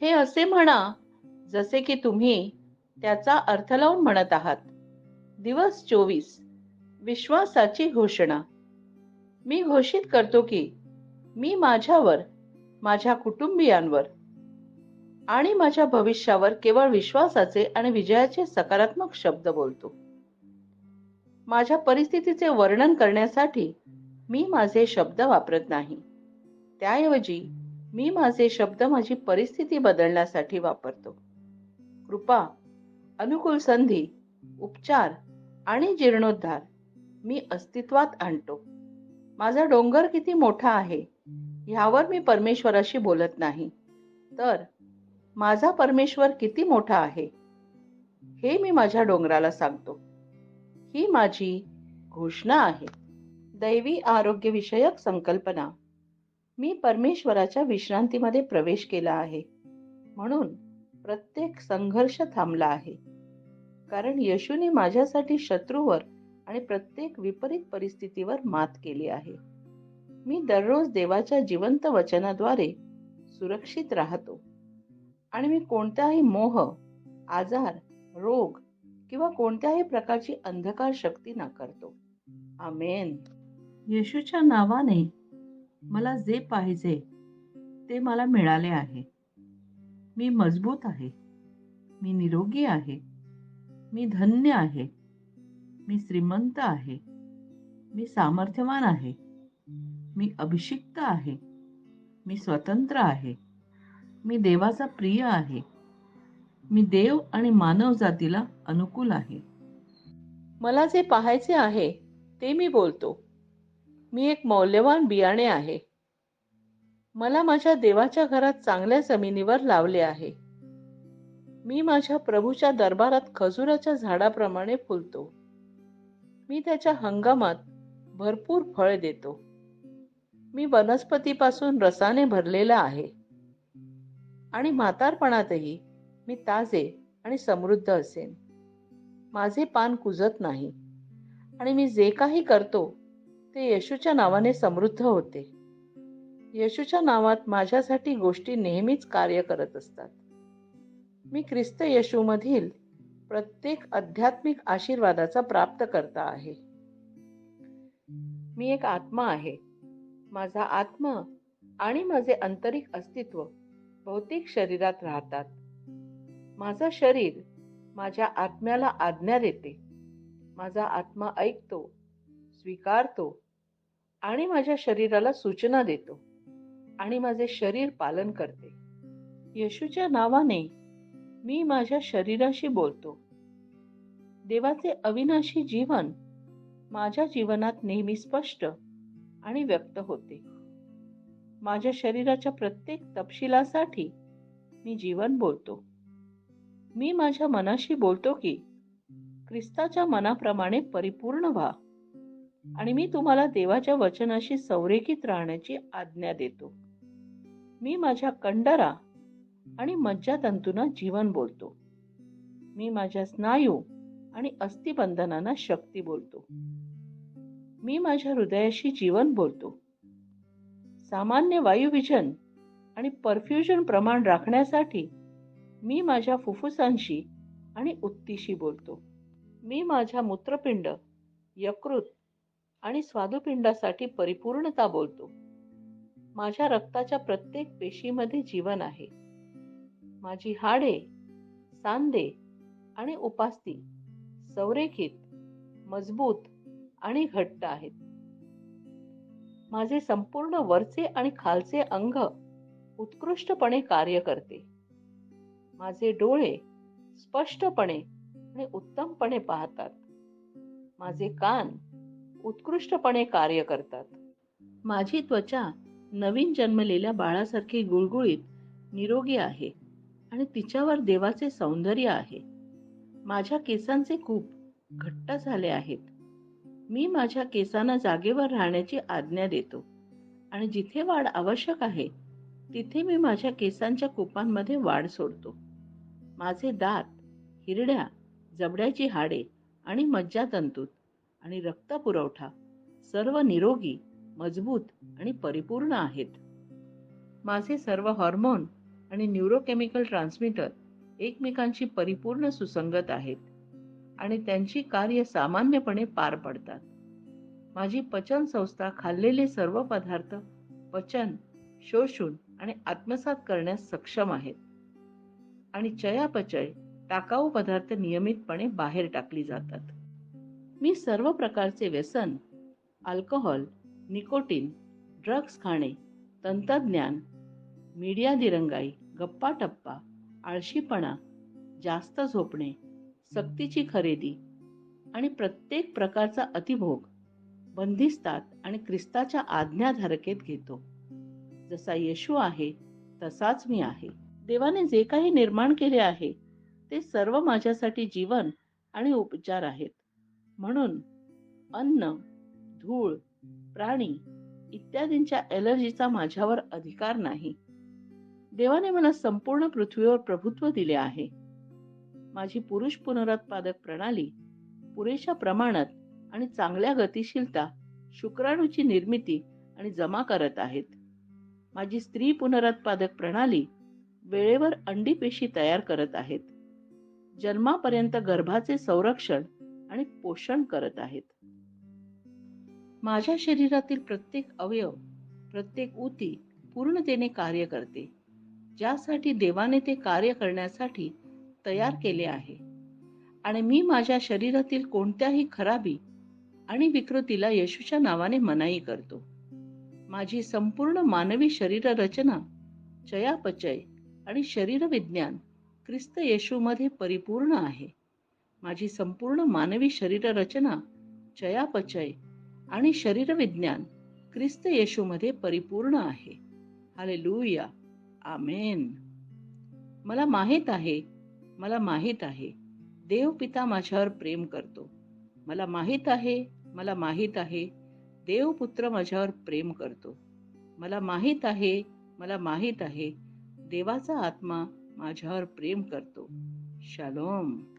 हे असे म्हणा जसे की तुम्ही त्याचा अर्थ लावून म्हणत आहात. दिवस चोवीस. विश्वासाची घोषणा. मी घोषित करतो की मी माझ्यावर माझ्या कुटुंबियांवर आणि माझ्या भविष्यावर केवळ विश्वासाचे आणि विजयाचे सकारात्मक शब्द बोलतो. माझ्या परिस्थितीचे वर्णन करण्यासाठी मी माझे शब्द वापरत नाही. त्याऐवजी मी माझे शब्द माझी परिस्थिती बदलण्यासाठी वापरतो. कृपा अनुकूल संधी उपचार आणि जीर्णोद्धार मी अस्तित्वात आणतो. माझा डोंगर किती मोठा आहे ह्यावर मी परमेश्वराशी बोलत नाही. तर माझा परमेश्वर किती मोठा आहे हे मी माझ्या डोंगराला सांगतो. ही माझी घोषणा आहे. दैवी आरोग्य विषयक संकल्पना. मी परमेश्वराच्या विश्रांतीमध्ये प्रवेश केला आहे. म्हणून प्रत्येक संघर्ष थांबला आहे. कारण येशूने माझ्यासाठी शत्रूवर आणि प्रत्येक विपरीत परिस्थितीवर मात केली आहे. मी दररोज देवाच्या जिवंत वचनाद्वारे सुरक्षित राहतो. आणि मी कोणत्याही मोह आजार रोग किंवा कोणत्याही प्रकारची अंधकार शक्ती नाकारतो. आमेन. येशूच्या नावाने मला जे पाहिजे ते मला मिळाले आहे. मी मजबूत आहे. मी निरोगी आहे. मी धन्य आहे. मी श्रीमंत आहे. मी सामर्थ्यवान आहे. मी अभिषिक्त आहे. मी स्वतंत्र आहे. मी देवाचा प्रिय आहे. मी देव आणि मानव जातीला अनुकूल आहे. मला जे पाहायचे आहे ते मी बोलतो. मी एक मौल्यवान बियाणे आहे. मला माझ्या देवाच्या घरात चांगल्या जमिनीवर लावले आहे. मी माझ्या प्रभूच्या दरबारात खजुराच्या झाडाप्रमाणे फुलतो. मी त्याच्या हंगामात भरपूर फळ देतो. मी वनस्पतीपासून रसाने भरलेला आहे. आणि म्हातारपणातही मी ताजे आणि समृद्ध असेन. माझे पान कुजत नाही. आणि मी जे काही करतो ते येशूच्या नावाने समृद्ध होते. येशूच्या नावात माझ्यासाठी गोष्टी नेहमीच कार्य करत असतात. मी ख्रिस्त येशूमधील प्रत्येक आध्यात्मिक आशीर्वादाचा प्राप्त करता आहे. मी एक आत्मा आहे. माझा आत्मा आणि माझे आंतरिक अस्तित्व भौतिक शरीरात राहतात. माझं शरीर माझ्या आत्म्याला आज्ञा देते. माझा आत्मा ऐकतो स्वीकारतो आणि माझ्या शरीराला सूचना देतो आणि माझे शरीर पालन करते. येशूच्या नावाने मी माझ्या शरीराशी बोलतो. देवाचे अविनाशी जीवन माझ्या जीवनात नेहमी स्पष्ट आणि व्यक्त होते. माझ्या शरीराच्या प्रत्येक तपशिलासाठी मी जीवन बोलतो. मी माझ्या मनाशी बोलतो की ख्रिस्ताच्या मनाप्रमाणे परिपूर्ण व्हा. आणि मी तुम्हाला देवाच्या वचनाशी संरेखित राहण्याची आज्ञा देतो. मी माझ्या कंडरा आणि मज्जातंतूंना जीवन बोलतो. मी माझ्या स्नायू आणि अस्थिबंधनांना शक्ती बोलतो. मी माझ्या हृदयाशी जीवन बोलतो. सामान्य वायुविजन आणि परफ्युजन प्रमाण राखण्यासाठी मी माझ्या फुफ्फुसांशी आणि उत्तीशी बोलतो. मी माझ्या मूत्रपिंड यकृत आणि स्वादुपिंडासाठी परिपूर्णता बोलतो. माझ्या रक्ताच्या प्रत्येक पेशीमध्ये जीवन आहे. माझी हाडे सांदे आणि उपास्ती संरेखित मजबूत आणि घट्ट आहेत. माझे संपूर्ण वरचे आणि खालचे अंग उत्कृष्टपणे कार्य करते. माझे डोळे स्पष्टपणे आणि उत्तमपणे पाहतात. माझे कान उत्कृष्टपणे कार्य करतात. माझी त्वचा नवीन जन्मलेल्या बाळासारखी गुळगुळीत निरोगी आहे आणि तिच्यावर देवाचे सौंदर्य आहे. माझ्या केसांचे खूप घट्ट झाले आहेत. मी माझ्या केसांना जागेवर राहण्याची आज्ञा देतो आणि जिथे वाढ आवश्यक आहे तिथे मी माझ्या केसांच्या कुपांमध्ये वाढ सोडतो. माझे दात हिरड्या जबड्याची हाडे आणि मज्जातंतूत. आणि रक्तपुरवठा. सर्व निरोगी मजबूत आणि परिपूर्ण आहेत. माझे सर्व हॉर्मोन आणि न्यूरोकेमिकल ट्रान्समीटर एकमेकांशी परिपूर्ण सुसंगत आहेत आणि त्यांची कार्य सामान्यपणे पार पडतात. माझी पचन संस्था खाल्लेले सर्व पदार्थ पचन शोषून आणि आत्मसात करण्यास सक्षम आहेत. आणि चयापचय टाकाऊ पदार्थ नियमितपणे बाहेर टाकली जातात. मी सर्व प्रकारचे व्यसन अल्कोहोल निकोटीन ड्रग्स खाणे तंत्रज्ञान मीडिया दिरंगाई गप्पा टप्पा आळशीपणा जास्त झोपणे सक्तीची खरेदी आणि प्रत्येक प्रकारचा अतिभोग बंदिस्तात आणि ख्रिस्ताच्या आज्ञाधारकेत घेतो. जसा येशू आहे तसाच मी आहे. देवाने जे काही निर्माण केले आहे ते सर्व माझ्यासाठी जीवन आणि उपचार आहेत. म्हणून अन्न धूळ प्राणी इत्यादींच्या एलर्जीचा माझ्यावर अधिकार नाही. देवाने मला संपूर्ण पृथ्वीवर प्रभुत्व दिले आहे. माझी पुरुष पुनरुत्पादक प्रणाली पुरेशा प्रमाणात आणि चांगल्या गतिशीलता शुक्राणूची निर्मिती आणि जमा करत आहेत. माझी स्त्री पुनरुत्पादक प्रणाली वेळेवर अंडी पेशी तयार करत आहेत. जन्मापर्यंत गर्भाचे संरक्षण आणि पोषण करत आहेत. माझ्या शरीरातील प्रत्येक अवयव प्रत्येक ऊती पूर्णतेने कार्य करते ज्यासाठी देवाने ते कार्य करण्यासाठी तयार केले आहे. आणि मी माझ्या शरीरातील कोणत्याही खराबी आणि विकृतीला येशूच्या नावाने मनाई करतो. माझी संपूर्ण मानवी शरीर रचना चयापचय आणि शरीरविज्ञान ख्रिस्त येशूमध्ये परिपूर्ण आहे. माझी संपूर्ण मानवी शरीर रचना चयापचय आणि शरीरविज्ञान ख्रिस्त येशूमध्ये परिपूर्ण आहे. हालेलुया. आमेन. मला माहीत आहे मला माहीत आहे देव पिता माझ्यावर प्रेम करतो. मला माहीत आहे मला माहीत आहे देव पुत्र माझ्यावर प्रेम करतो. मला माहीत आहे मला माहीत आहे देवाचा आत्मा माझ्यावर प्रेम करतो. शालोम.